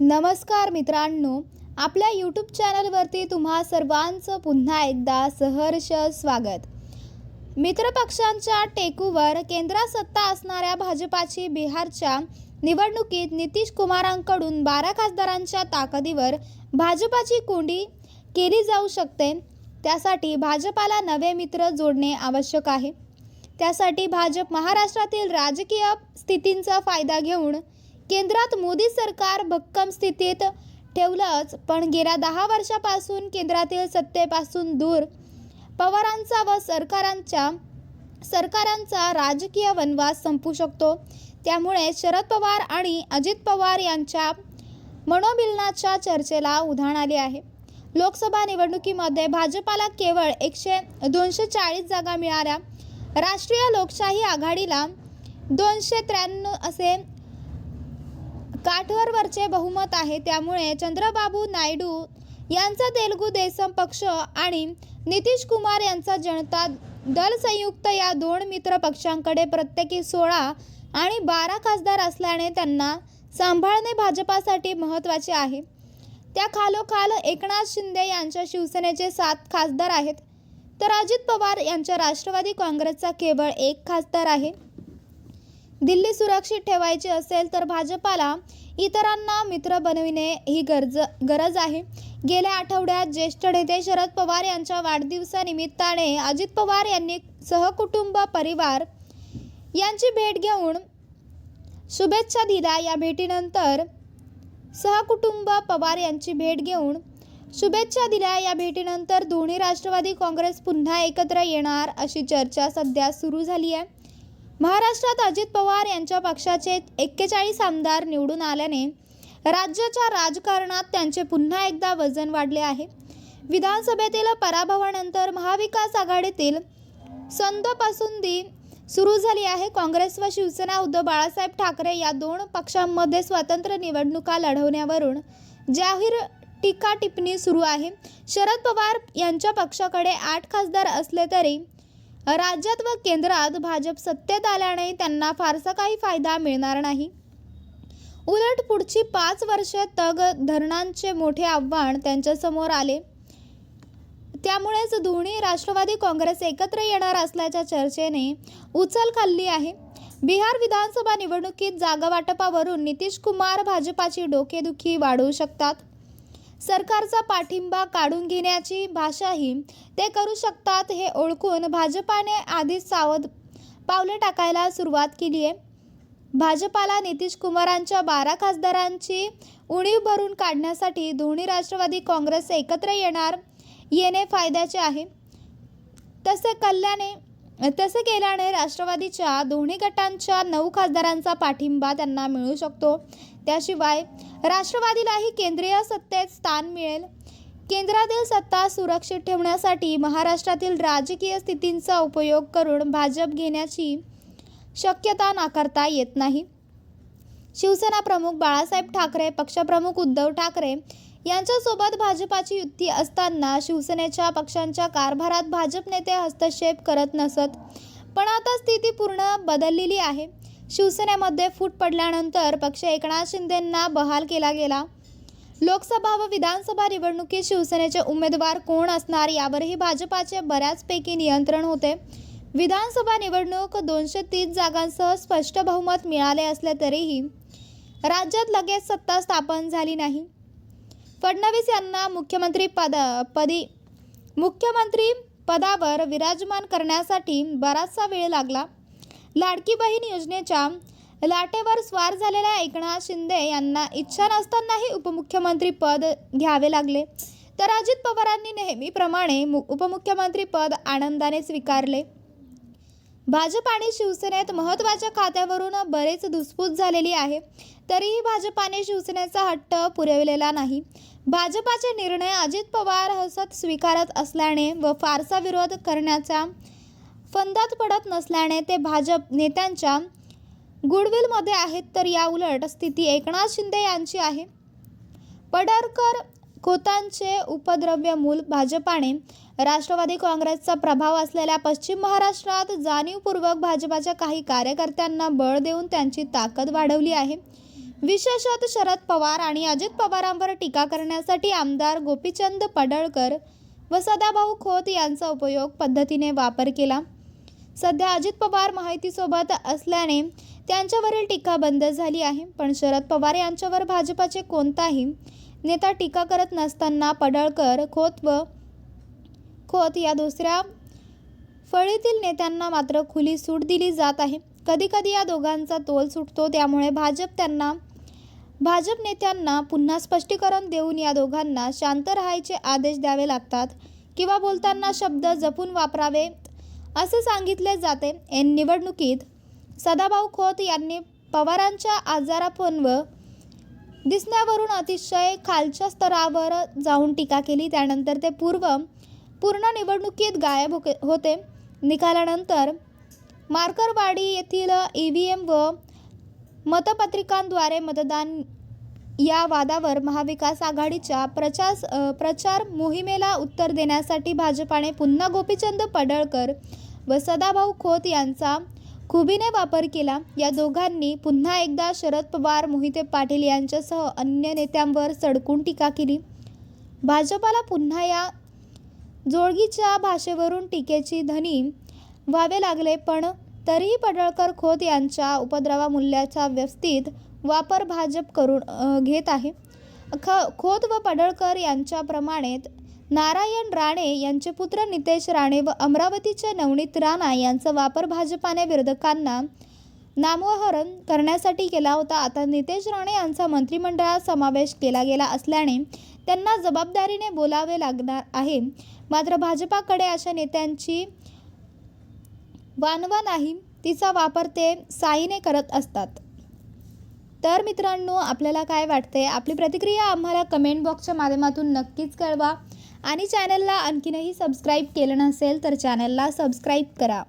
नमस्कार मित्रांनो आपल्या यूट्यूब चॅनलवरती तुम्हा सर्वांचं पुन्हा एकदा सहर्ष स्वागत. मित्रपक्षांच्या टेकूवर केंद्रात सत्ता असणाऱ्या भाजपाची बिहारच्या निवडणुकीत नितीश कुमारांकडून बारा खासदारांच्या ताकदीवर भाजपाची कोंडी केली जाऊ शकते. त्यासाठी भाजपाला नवे मित्र जोडणे आवश्यक आहे. त्यासाठी भाजप महाराष्ट्रातील राजकीय स्थितींचा फायदा घेऊन केंद्रात मोदी सरकार भक्कम स्थितीत ठेवलंच पण गेल्या दहा वर्षापासून केंद्रातील सत्तेपासून दूर. पवारांचा व सरकारांच्या सरकारांचा राजकीय वनवास संपू शकतो. त्यामुळे शरद पवार आणि अजित पवार यांच्या मनोमिलनाच्या चर्चेला उधाण आले आहे. लोकसभा निवडणुकीमध्ये भाजपाला केवळ एकशे दोनशे चाळीस जागा मिळाल्या. राष्ट्रीय लोकशाही आघाडीला दोनशे त्र्याण्णव असे काठवरवरचे बहुमत आहे. त्यामुळे चंद्रबाबू नायडू यांचा तेलुगू देसम पक्ष आणि नितीश कुमार यांचा जनता दल संयुक्त या दोन मित्र पक्षांकडे प्रत्येकी सोळा आणि बारा खासदार असल्याने त्यांना सांभाळणे भाजपासाठी महत्त्वाचे आहे. त्या खालोखाल एकनाथ शिंदे यांच्या शिवसेनेचे सात खासदार आहेत. तर अजित पवार यांच्या राष्ट्रवादी काँग्रेसचा केवळ एक खासदार आहे. दिल्ली सुरक्षित ठेवायची असेल तर भाजपाला इतरांना मित्र बनविणे ही गरज गरज आहे. गेल्या आठवड्यात ज्येष्ठ नेते शरद पवार यांच्या वाढदिवसानिमित्ताने अजित पवार यांनी सहकुटुंब परिवार यांची भेट घेऊन शुभेच्छा दिल्या. या भेटीनंतर सहकुटुंब पवार यांची भेट घेऊन शुभेच्छा दिल्या. या भेटीनंतर दोन्ही राष्ट्रवादी काँग्रेस पुन्हा एकत्र येणार अशी चर्चा सध्या सुरू झाली आहे. महाराष्ट्रात अजित पवार यांच्या पक्षाचे एक्केचाळीस आमदार निवडून आल्याने राज्याच्या राजकारणात त्यांचे पुन्हा एकदा वजन वाढले आहे. विधानसभेतील पराभवानंतर महाविकास आघाडीतील संदपासून सुरू झाली आहे. काँग्रेस व शिवसेना उद्धव बाळासाहेब ठाकरे या दोन पक्षांमध्ये स्वतंत्र निवडणुका लढवण्यावरून जाहीर टीका टिप्पणी सुरू आहे. शरद पवार यांच्या पक्षाकडे आठ खासदार असले तरी राज्यात व केंद्रात भाजप सत्तेत आल्याने त्यांना फारसा काही फायदा मिळणार नाही. उलट पुढची पाच वर्षे तग धरणांचे मोठे आव्हान त्यांच्यासमोर आले. त्यामुळेच दोन्ही राष्ट्रवादी काँग्रेस एकत्र येणार असल्याच्या चर्चेने उचल खाल्ली आहे. बिहार विधानसभा निवडणुकीत जागा वाटपावरून नितीश कुमार भाजपाची डोकेदुखी वाढवू शकतात. सरकारचा पाठिंबा काढून घेण्याची भाषाही ते करू शकतात हे ओळखून भाजपाने आधीच सावध पावले टाकायला सुरुवात केली आहे. भाजपाला नितीश कुमारांच्या बारा खासदारांची उणीव भरून काढण्यासाठी दोन्ही राष्ट्रवादी काँग्रेस एकत्र येणार येणे फायद्याचे आहे. तसे कल्याणे तसे केल्याने राष्ट्रवादीच्या दोन्ही गटांच्या नऊ खासदारांचा पाठिंबा त्यांना मिळू शकतो. त्याशिवाय राष्ट्रवादीलाही केंद्रीय सत्तेत स्थान मिळेल. केंद्रातील सत्ता सुरक्षित ठेवण्यासाठी महाराष्ट्रातील राजकीय स्थितींचा उपयोग करून भाजप घेण्याची शक्यता नाकारता येत नाही. शिवसेना प्रमुख बाळासाहेब ठाकरे पक्षप्रमुख उद्धव ठाकरे यांच्यासोबत भाजपाची युती असताना शिवसेनेच्या पक्षांच्या कारभारात भाजप नेते हस्तक्षेप करत नसत. पण आता स्थिती पूर्ण बदललेली आहे. शिवसेनेमध्ये फूट पडल्यानंतर पक्ष एकनाथ शिंदेंना बहाल केला गेला. लोकसभा व विधानसभा निवडणुकीत शिवसेनेचे उमेदवार कोण असणार यावरही भाजपाचे बऱ्याचपैकी नियंत्रण होते. विधानसभा निवडणूक दोनशे तीस जागांसह स्पष्ट बहुमत मिळाले असले तरीही राज्यात लगेच सत्ता स्थापन झाली नाही. फडणवीस यांना मुख्यमंत्री पद पदी मुख्यमंत्री पदावर विराजमान करण्यासाठी बराचसा वेळ लागला. लाडकी बहीण योजनेच्या लाटेवर स्वार झालेल्या एकनाथ शिंदे यांना इच्छा नसतानाही उपमुख्यमंत्री पद घ्यावे लागले. तर अजित पवारांनी नेहमीप्रमाणे मु उपमुख्यमंत्री पद आनंदाने स्वीकारले. भाजप आणि शिवसेनेत महत्त्वाच्या खात्यावरून बरेच धुसफूस झालेली आहे. तरीही भाजपाने शिवसेनेचा हट्ट पुरविलेला नाही. भाजपाचे निर्णय अजित पवार हसत स्वीकारत असल्याने व फारसा विरोध करण्याचा फंदात पडत नसल्याने ते भाजप नेत्यांच्या गुडविलमध्ये आहेत तर या उलट स्थिती एकनाथ शिंदे यांची आहे. पडरकर खोतांचे उपद्रव्य मूल भाजपाने राष्ट्रवादी काँग्रेसचा प्रभाव असलेल्या पश्चिम महाराष्ट्रात जाणीवपूर्वक भाजपाच्या काही कार्यकर्त्यांना बळ देऊन त्यांची ताकद वाढवली आहे. विशेषत शरद पवार आणि अजित पवारांवर टीका करण्यासाठी आमदार गोपीचंद पडळकर व सदाभाऊ खोत यांचा उपयोग पद्धतीने वापर केला. सध्या अजित पवार माहितीसोबत असल्याने त्यांच्यावरील टीका बंद झाली आहे. पण शरद पवार यांच्यावर भाजपाचे कोणताही नेता टीका करत नसताना पडळकर खोत व खोत या दुसऱ्या फळीतील नेत्यांना मात्र खुली सूट दिली जात आहे. कधीकधी या दोघांचा तोल सुटतो त्यामुळे भाजप त्यांना भाजप नेत्यांना पुन्हा स्पष्टीकरण देऊन या दोघांना शांत राहायचे आदेश द्यावे लागतात किंवा बोलताना शब्द जपून वापरावे असे सांगितले जाते. एन निवडणुकीत सदाभाऊ खोत यांनी पवारांच्या आजारापण व दिसण्यावरून अतिशय खालच्या स्तरावर जाऊन टीका केली. त्यानंतर ते पूर्व पूर्ण निवडणुकीत गायब होते. निकालानंतर मार्करवाडी येथील ई व्ही एम व मतपत्रिकांद्वारे मतदान या वादावर महाविकास आघाडीच्या प्रचार प्रचार मोहिमेला उत्तर देण्यासाठी भाजपाने पुन्हा गोपीचंद पडळकर व सदाभाऊ खोत यांचा खुबीने वापर केला. या दोघांनी पुन्हा एकदा शरद पवार मोहिते पाटील यांच्यासह अन्य नेत्यांवर सडकून टीका केली. भाजपाला पुन्हा या जोडगीच्या भाषेवरून टीकेची धनी व्हावे लागले पण तरीही पडळकर खोत यांच्या उपद्रवा मूल्याचा व्यवस्थित वापर भाजप करून घेत आहे. ख खोत व पडळकर यांच्याप्रमाणे नारायण राणे यांचे पुत्र नितेश राणे व अमरावतीचे नवनीत राणा यांचा वापर भाजपाने विरोधकांना नामोहरण करण्यासाठी केला होता. आता नितेश राणे यांचा मंत्रिमंडळात समावेश केला गेला असल्याने त्यांना जबाबदारीने बोलावे लागणार आहे. मात्र भाजपाकडे अशा नेत्यांची वानवा नाही तिचा वापर ते साईने करत असतात. तर मित्रांनो आपल्याला काय वाटते आपली प्रतिक्रिया आम्हाला कमेंट बॉक्सच्या माध्यमातून नक्कीच कळवा. आणि चॅनलला आणखीनही सबस्क्राईब केलं नसेल तर चॅनलला सबस्क्राईब करा.